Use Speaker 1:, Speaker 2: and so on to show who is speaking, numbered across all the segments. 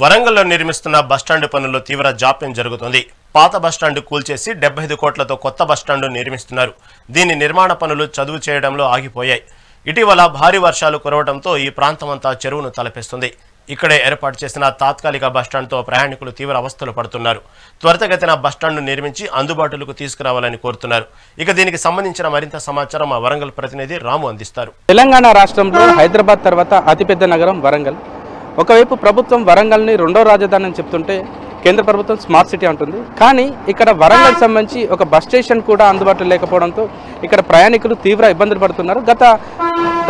Speaker 1: వరంగల్లో నిర్మిస్తున్న బస్టాండ్ పనుల్లో తీవ్ర జాప్యం జరుగుతుంది. పాత బస్టాండ్ కూల్చేసి డెబ్బై ఐదు కోట్లతో కొత్త బస్టాండ్ నిర్మిస్తున్నారు. దీని నిర్మాణ పనులు చదువు చేయడంలో ఆగిపోయాయి. ఇటీవల భారీ వర్షాలు కురవడంతో ఈ ప్రాంతమంతా చెరువును తలపిస్తుంది. ఇక్కడే ఏర్పాటు చేసిన తాత్కాలిక బస్టాండ్తో ప్రయాణికులు తీవ్ర అవస్థలు పడుతున్నారు. త్వరితగతిన బస్టాండ్ను నిర్మించి అందుబాటులోకి తీసుకురావాలని కోరుతున్నారు. ఇక దీనికి సంబంధించిన మరింత సమాచారం మా వరంగల్ ప్రతినిధి రాము అందిస్తారు.
Speaker 2: తెలంగాణ రాష్ట్రంలో హైదరాబాద్ తర్వాత అతిపెద్ద నగరం వరంగల్. ఒకవైపు ప్రభుత్వం వరంగల్ని రెండో రాజధాని అని చెప్తుంటే కేంద్ర ప్రభుత్వం స్మార్ట్ సిటీ అంటుంది. కానీ ఇక్కడ వరంగల్ సంబంధించి ఒక బస్ స్టేషన్ కూడా అందుబాటులో లేకపోవడంతో ఇక్కడ ప్రయాణికులు తీవ్ర ఇబ్బందులు పడుతున్నారు. గత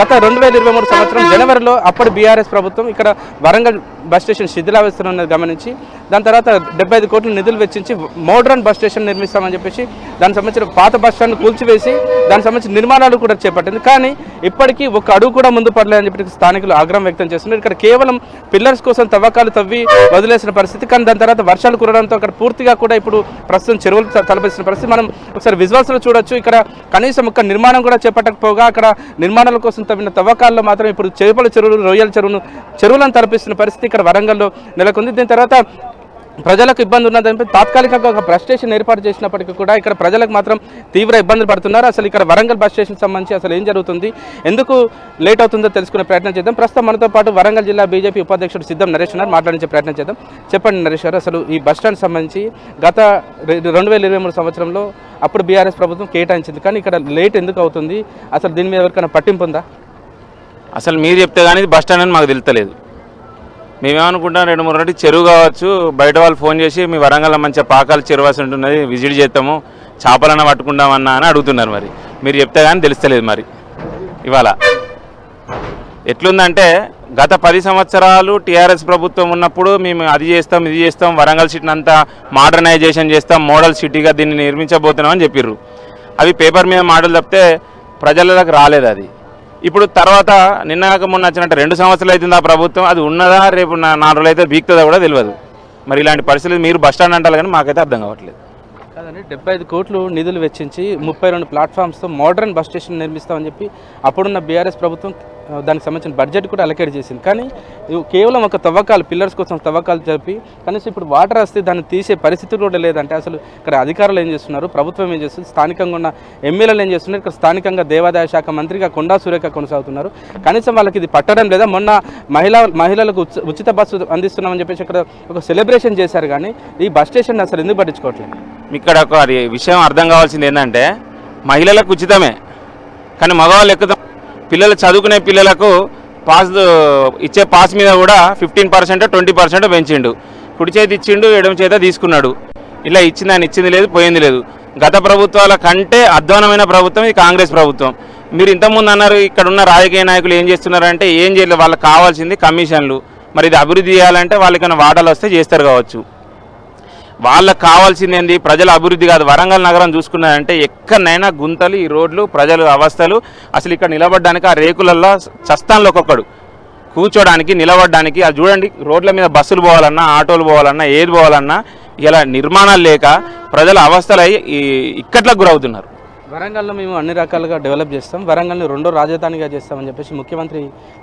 Speaker 2: గత రెండు వేల ఇరవై మూడు సంవత్సరం జనవరిలో అప్పటి బీఆర్ఎస్ ప్రభుత్వం ఇక్కడ వరంగల్ బస్ స్టేషన్ శిథిలావస్థను గమనించి దాని తర్వాత డెబ్బై ఐదు కోట్లు నిధులు వెచ్చించి మోడ్రన్ బస్ స్టేషన్ నిర్మిస్తామని చెప్పేసి దానికి సంబంధించిన పాత బస్ స్టాండ్ కూల్చివేసి దానికి సంబంధించిన నిర్మాణాలు కూడా చేపట్టింది. కానీ ఇప్పటికీ ఒక అడుగు కూడా ముందు పడలేదని చెప్పి స్థానికులు ఆగ్రహం వ్యక్తం చేస్తున్నారు. ఇక్కడ కేవలం పిల్లర్స్ కోసం తవ్వకాలు తవ్వి వదిలేసిన పరిస్థితి కానీ దాని తర్వాత వర్షాలు కురడంతో అక్కడ పూర్తిగా కూడా ఇప్పుడు ప్రస్తుతం చెరువులు తలపిస్తున్న పరిస్థితి. మనం ఒకసారి విజువల్స్లో చూడొచ్చు ఇక్కడ కనీసం ఒక నిర్మాణం కూడా చేపట్టకపోగా అక్కడ నిర్మాణాల కోసం తవ్విన తవ్వకాల్లో మాత్రం ఇప్పుడు చేపల చెరువులు రొయ్యల చెరువును చెరువులను తలపిస్తున్న పరిస్థితి ఇక్కడ వరంగల్లో నెలకొంది. దీని తర్వాత ప్రజలకు ఇబ్బంది ఉన్నదని తాత్కాలికంగా ఒక బస్ స్టేషన్ ఏర్పాటు చేసినప్పటికీ కూడా ఇక్కడ ప్రజలకు మాత్రం తీవ్ర ఇబ్బందులు పడుతున్నారు. అసలు ఇక్కడ వరంగల్ బస్ స్టేషన్ సంబంధించి అసలు ఏం జరుగుతుంది? ఎందుకు లేట్ అవుతుందో తెలుసుకునే ప్రయత్నం చేద్దాం. ప్రస్తుతం మనతో పాటు వరంగల్ జిల్లా బీజేపీ ఉపాధ్యక్షుడు సిద్ధం నరేష్ ఉన్నారు. మాట్లాడించే ప్రయత్నం చేద్దాం. చెప్పండి నరేష్ గారు అసలు ఈ బస్ స్టాండ్ సంబంధించి గత రెండు వేల ఇరవై మూడు సంవత్సరంలో అప్పుడు బీఆర్ఎస్ ప్రభుత్వం కేటాయించింది. కానీ ఇక్కడ లేట్ ఎందుకు అవుతుంది? అసలు దీని మీద ఎవరికైనా పట్టింపు ఉందా?
Speaker 3: అసలు మీరు చెప్తే కానీ బస్ స్టాండ్ అని మాకు తెలుస్తలేదు. మేమేమనుకుంటాం రెండు మూడు రోజులు చెరువు కావచ్చు బయట వాళ్ళు ఫోన్ చేసి మీ వరంగల్ మంచిగా పాకాలు చెరువు ఉంటుంది ఉంటున్నది విజిట్ చేస్తాము చేపలన్నా పట్టుకుంటామన్నా అని అడుగుతున్నారు మరి. మీరు చెప్తే కానీ తెలుస్తలేదు మరి. ఇవాళ ఎట్లుందంటే గత పది సంవత్సరాలు టీఆర్ఎస్ ప్రభుత్వం ఉన్నప్పుడు మేము అది చేస్తాం ఇది చేస్తాం వరంగల్ సిటీని అంతా మోడర్నైజేషన్ చేస్తాం మోడల్ సిటీగా దీన్ని నిర్మించబోతున్నాం అని చెప్పిర్రు. అవి పేపర్ మీద మాటలు తప్పితే ప్రజలకు రాలేదు అది ఇప్పుడు తర్వాత నిన్న కాక మొన్న వచ్చినట్టు రెండు సంవత్సరాలు అవుతుంది ఆ ప్రభుత్వం. అది ఉన్నదా రేపు నా- నాలుగు రోజులు అయితే బీక్తుందా కూడా తెలియదు. మరి ఇలాంటి పరిస్థితులు మీరు బస్ స్టాండ్ అంటారు కానీ మాకైతే అర్థం కావట్లేదు.
Speaker 2: కాదండి డెబ్బై ఐదు కోట్లు నిధులు వెచ్చించి ముప్పై రెండు ప్లాట్ఫామ్స్తో మోడర్న్ బస్ స్టేషన్ నిర్మిస్తామని చెప్పి అప్పుడున్న బీఆర్ఎస్ ప్రభుత్వం దానికి సంబంధించిన బడ్జెట్ కూడా అలకేట్ చేసింది. కానీ ఇవి కేవలం ఒక తవ్వకాలు పిల్లర్స్ కోసం తవ్వకాలు చెప్పి కనీసం ఇప్పుడు వాటర్ వస్తే దాన్ని తీసే పరిస్థితి కూడా లేదంటే అసలు ఇక్కడ అధికారులు ఏం చేస్తున్నారు? ప్రభుత్వం ఏం చేస్తుంది? స్థానికంగా ఉన్న ఎమ్మెల్యేలు ఏం చేస్తున్నారు? ఇక్కడ స్థానికంగా దేవాదాయ శాఖ మంత్రిగా కొండా సురేఖ కొనసాగుతున్నారు. కనీసం వాళ్ళకి ఇది పట్టడం లేదా మొన్న మహిళా మహిళలకు ఉచిత బస్సు అందిస్తున్నామని చెప్పేసి ఇక్కడ ఒక సెలబ్రేషన్ చేశారు. కానీ ఈ బస్ స్టేషన్ అసలు ఎందుకు పట్టించుకోవట్లేదు?
Speaker 3: ఇక్కడ ఒక అది విషయం అర్థం కావాల్సింది ఏంటంటే మహిళలకు ఉచితమే. కానీ మగవాళ్ళు ఎక్కుతాం. పిల్లలు చదువుకునే పిల్లలకు పాస్ ఇచ్చే పాస్ మీద కూడా ఫిఫ్టీన్ పర్సెంట్ ట్వంటీ పర్సెంట్ పెంచిండు. కుడి చేతి ఇచ్చిండు ఎడమ చేత తీసుకున్నాడు. ఇలా ఇచ్చింది అని ఇచ్చింది లేదు పోయింది లేదు. గత ప్రభుత్వాల కంటే అధ్వానమైన ప్రభుత్వం ఇది కాంగ్రెస్ ప్రభుత్వం. మీరు ఇంతకుముందు అన్నారు ఇక్కడ ఉన్న రాజకీయ నాయకులు ఏం చేస్తున్నారంటే ఏం చేయలేదు వాళ్ళకి కావాల్సింది కమిషన్లు. మరి ఇది అభివృద్ధి చేయాలంటే వాళ్ళకైనా వాటాలు వస్తే చేస్తారు కావచ్చు. వాళ్ళకి కావాల్సింది ఏంది? ప్రజల అభివృద్ధి కాదు. వరంగల్ నగరం చూసుకున్నారంటే ఎక్కడనైనా గుంతలు ఈ రోడ్లు ప్రజలు అవస్థలు అసలు ఇక్కడ నిలబడడానికి ఆ రేకులల్లో చస్తాన్లో ఒక్కొక్కడు. కూర్చోడానికి నిలబడడానికి అది చూడండి రోడ్ల మీద బస్సులు పోవాలన్నా ఆటోలు పోవాలన్నా ఏది పోవాలన్నా ఇలా నిర్మాణాలు లేక ప్రజల అవస్థలు అయ్యి ఇక్కట్లకు గురవుతున్నారు.
Speaker 2: వరంగల్లో మేము అన్ని రకాలుగా డెవలప్ చేస్తాం. వరంగల్ని రెండో రాజధానిగా చేస్తామని చెప్పేసి ముఖ్యమంత్రి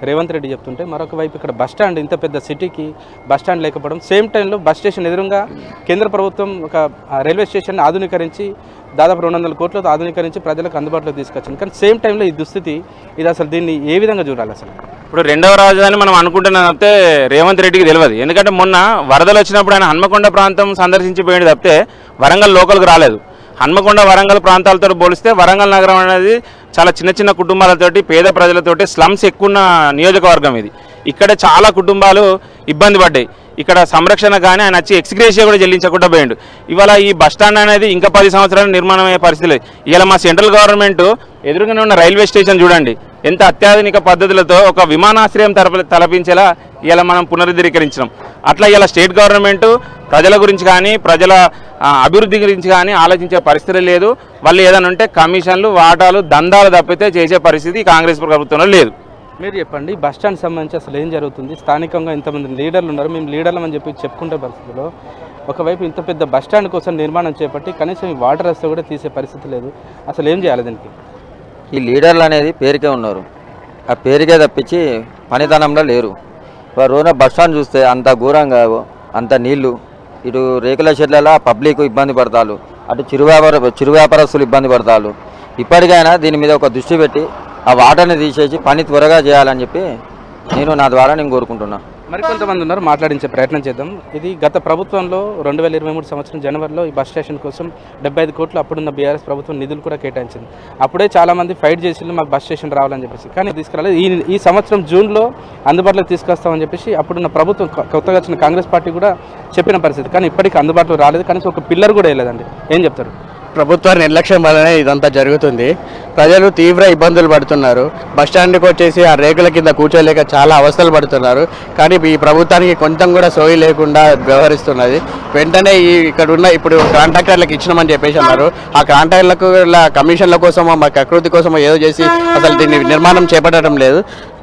Speaker 2: రేవంత్ రెడ్డి చెప్తుంటే మరొక వైపు ఇక్కడ బస్ స్టాండ్ ఇంత పెద్ద సిటీకి బస్ స్టాండ్ లేకపోవడం. సేమ్ టైంలో బస్ స్టేషన్ ఎదురుగా కేంద్ర ప్రభుత్వం ఒక రైల్వే స్టేషన్ ఆధునీకరించి దాదాపు రెండు వందల కోట్లతో ఆధునీకరించి ప్రజలకు అందుబాటులో తీసుకొచ్చింది కానీ సేమ్ టైంలో ఈ దుస్థితి ఇది అసలు దీన్ని ఏ విధంగా చూడాలి అసలు?
Speaker 3: ఇప్పుడు రెండవ రాజధాని మనం అనుకుంటున్నాం తప్పితే రేవంత్ రెడ్డికి తెలియదు. ఎందుకంటే మొన్న వరదలు వచ్చినప్పుడు ఆయన హన్మకొండ ప్రాంతం సందర్శించి పోయింది తప్పితే వరంగల్ లోకల్కి రాలేదు. హన్మకొండ వరంగల్ ప్రాంతాలతో పోలిస్తే వరంగల్ నగరం అనేది చాలా చిన్న చిన్న కుటుంబాలతోటి పేద ప్రజలతోటి స్లమ్స్ ఎక్కువ ఉన్న నియోజకవర్గం ఇది. ఇక్కడ చాలా కుటుంబాలు ఇబ్బంది పడ్డాయి. ఇక్కడ సంరక్షణ కానీ ఆయన వచ్చి ఎక్స్గ్రేషియా కూడా చెల్లించకుండా పోయిండు. ఇవాళ ఈ బస్ స్టాండ్ అనేది ఇంకా పది సంవత్సరాలు నిర్మాణం అయ్యే పరిస్థితి లేదు. ఇవాళ మా సెంట్రల్ గవర్నమెంట్ ఎదురుగానే ఉన్న రైల్వే స్టేషన్ చూడండి. ఎంత అత్యాధునిక పద్ధతులతో ఒక విమానాశ్రయం తరప తలపించేలా ఇలా మనం పునరుద్ధరీకరించినాం. అట్లా ఇలా స్టేట్ గవర్నమెంట్ ప్రజల గురించి కానీ ప్రజల అభివృద్ధి గురించి కానీ ఆలోచించే పరిస్థితి లేదు. వాళ్ళు ఏదైనా ఉంటే కమిషన్లు వాటాలు దందాలు తప్పితే చేసే పరిస్థితి కాంగ్రెస్ ప్రభుత్వంలో లేదు.
Speaker 2: మీరు చెప్పండి బస్ స్టాండ్ సంబంధించి అసలు ఏం జరుగుతుంది? స్థానికంగా ఇంతమంది లీడర్లు ఉన్నారు. మేము లీడర్లు అని చెప్పి చెప్పుకుంటే పరిస్థితిలో ఒకవైపు ఇంత పెద్ద బస్ స్టాండ్ కోసం నిర్మాణం చేపట్టి కనీసం ఈ వాటర్ వస్తే కూడా తీసే పరిస్థితి లేదు. అసలు ఏం చేయాలి దీనికి?
Speaker 4: ఈ లీడర్లు అనేది పేరుకే ఉన్నారు. ఆ పేరుకే తప్పించి పనితనంలో లేరు. రోజున బస్ స్టాండ్ చూస్తే అంత ఘోరంగా అంత నీళ్ళు ఇటు రేకుల షెడ్లలో పబ్లిక్ ఇబ్బంది పడతారు. అటు చిరు వ్యాపార చిరు వ్యాపారస్తులు ఇబ్బంది పడతారు. ఇప్పటికైనా దీని మీద ఒక దృష్టి పెట్టి ఆ వాటర్ని తీసేసి పని త్వరగా చేయాలని చెప్పి నేను నా ద్వారా నేను కోరుకుంటున్నా.
Speaker 2: మరికొంతమంది ఉన్నారు మాట్లాడించే ప్రయత్నం చేద్దాం. ఇది గత ప్రభుత్వంలో రెండు వేల ఇరవై మూడు సంవత్సరం జనవరిలో ఈ బస్ స్టేషన్ కోసం డెబ్బై ఐదు కోట్లు అప్పుడున్న బీఆర్ఎస్ ప్రభుత్వం నిధులు కూడా కేటాయించింది. అప్పుడే చాలా మంది ఫైట్ చేసి మాకు బస్ స్టేషన్ రావాలని చెప్పేసి. కానీ తీసుకురాలేదు. ఈ ఈ సంవత్సరం జూన్లో అందుబాటులోకి తీసుకొస్తామని చెప్పేసి అప్పుడున్న ప్రభుత్వం కొత్తగా వచ్చిన కాంగ్రెస్ పార్టీ కూడా చెప్పిన పరిస్థితి. కానీ ఇప్పటికీ అందుబాటులో రాలేదు. కనీసం ఒక పిల్లర్ కూడా వేయలేదండి. ఏం చెప్తారు?
Speaker 5: ప్రభుత్వ నిర్లక్ష్యం వల్లనే ఇదంతా జరుగుతుంది. ప్రజలు తీవ్ర ఇబ్బందులు పడుతున్నారు. బస్ వచ్చేసి ఆ రేకుల కింద కూర్చోలేక చాలా అవస్థలు పడుతున్నారు. కానీ ఈ ప్రభుత్వానికి కొంచెం కూడా సోయి లేకుండా వ్యవహరిస్తున్నది. వెంటనే ఈ ఇక్కడ ఉన్న ఇప్పుడు కాంట్రాక్టర్లకు ఇచ్చినామని చెప్పేసి అన్నారు. ఆ కాంట్రాక్టర్లకు కమిషన్ల కోసమో మా ప్రకృతి కోసమో ఏదో చేసి అసలు దీన్ని నిర్మాణం చేపట్టడం లేదు.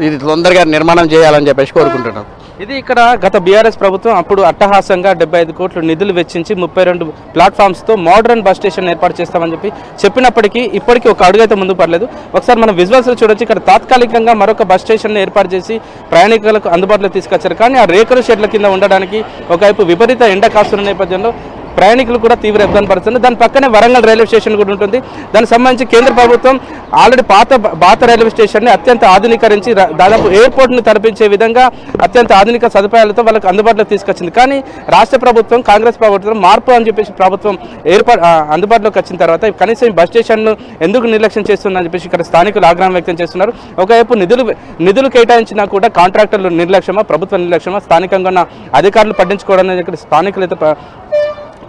Speaker 5: ఇది తొందరగా నిర్మాణం చేయాలని చెప్పేసి కోరుకుంటున్నాం.
Speaker 2: ఇది ఇక్కడ గత బీఆర్ఎస్ ప్రభుత్వం అప్పుడు అట్టహాసంగా డెబ్బై ఐదు కోట్లు నిధులు వెచ్చించి ముప్పై రెండు ప్లాట్ఫామ్స్తో మోడర్న్ బస్ స్టేషన్ ఏర్పాటు చేస్తామని చెప్పి చెప్పినప్పటికీ ఇప్పటికీ ఒక అడుగైతే ముందు పడలేదు. ఒకసారి మనం విజువల్స్లో చూడొచ్చు. ఇక్కడ తాత్కాలికంగా మరొక బస్ స్టేషన్ ఏర్పాటు చేసి ప్రయాణికులకు అందుబాటులో తీసుకొచ్చారు. కానీ ఆ రేకుల షెడ్ల కింద ఉండడానికి ఒకవైపు విపరీత ఎండ కాస్తున్న నేపథ్యంలో ప్రయాణికులు కూడా తీవ్ర ఇబ్బంది పడుతుంది. దాని పక్కనే వరంగల్ రైల్వే స్టేషన్ కూడా ఉంటుంది. దానికి సంబంధించి కేంద్ర ప్రభుత్వం ఆల్రెడీ పాత పాత రైల్వే స్టేషన్ని అత్యంత ఆధునీకరించి దాదాపు ఎయిర్పోర్ట్ను తలపించే విధంగా అత్యంత ఆధునిక సదుపాయాలతో వాళ్ళకి అందుబాటులో తీసుకొచ్చింది. కానీ రాష్ట్ర ప్రభుత్వం కాంగ్రెస్ ప్రభుత్వం మార్పు అని చెప్పేసి ప్రభుత్వం ఏర్పాటు అందుబాటులోకి వచ్చిన తర్వాత కనీసం బస్ స్టేషన్ను ఎందుకు నిర్లక్ష్యం చేస్తుందని చెప్పేసి ఇక్కడ స్థానికులు ఆగ్రహం వ్యక్తం చేస్తున్నారు. ఒకవైపు నిధులు నిధులు కేటాయించినా కూడా కాంట్రాక్టర్లు నిర్లక్ష్యమా ప్రభుత్వ నిర్లక్ష్యమా స్థానికంగా ఉన్న అధికారులు పట్టించుకోవడం అనేది ఇక్కడ స్థానికులు అయితే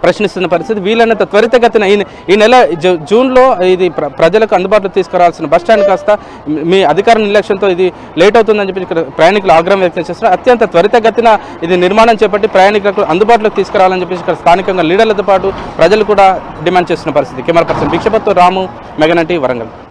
Speaker 2: ప్రశ్నిస్తున్న పరిస్థితి. వీలైనంత త్వరితగతిన ఈ ఈ నెల జూ- జూన్లో ఇది ప్ర- ప్రజలకు అందుబాటులో తీసుకురావాల్సిన బస్ స్టాండ్ కాస్త మీ- మీ అధికార నిర్లక్ష్యంతో ఇది లేట్ అవుతుందని చెప్పి ఇక్కడ ప్రయాణికులు ఆగ్రహం వ్యక్తం చేస్తున్నారు. అత్యంత త్వరితగతిన ఇది నిర్మాణం చేపట్టి ప్రయాణికులకు అందుబాటులోకి తీసుకురావాలని చెప్పేసి ఇక్కడ స్థానికంగా లీడర్లతో పాటు ప్రజలు కూడా డిమాండ్ చేస్తున్న పరిస్థితి. కెమెరా పర్సన్ భిక్షపత్తో రాము మెగనంటి వరంగల్.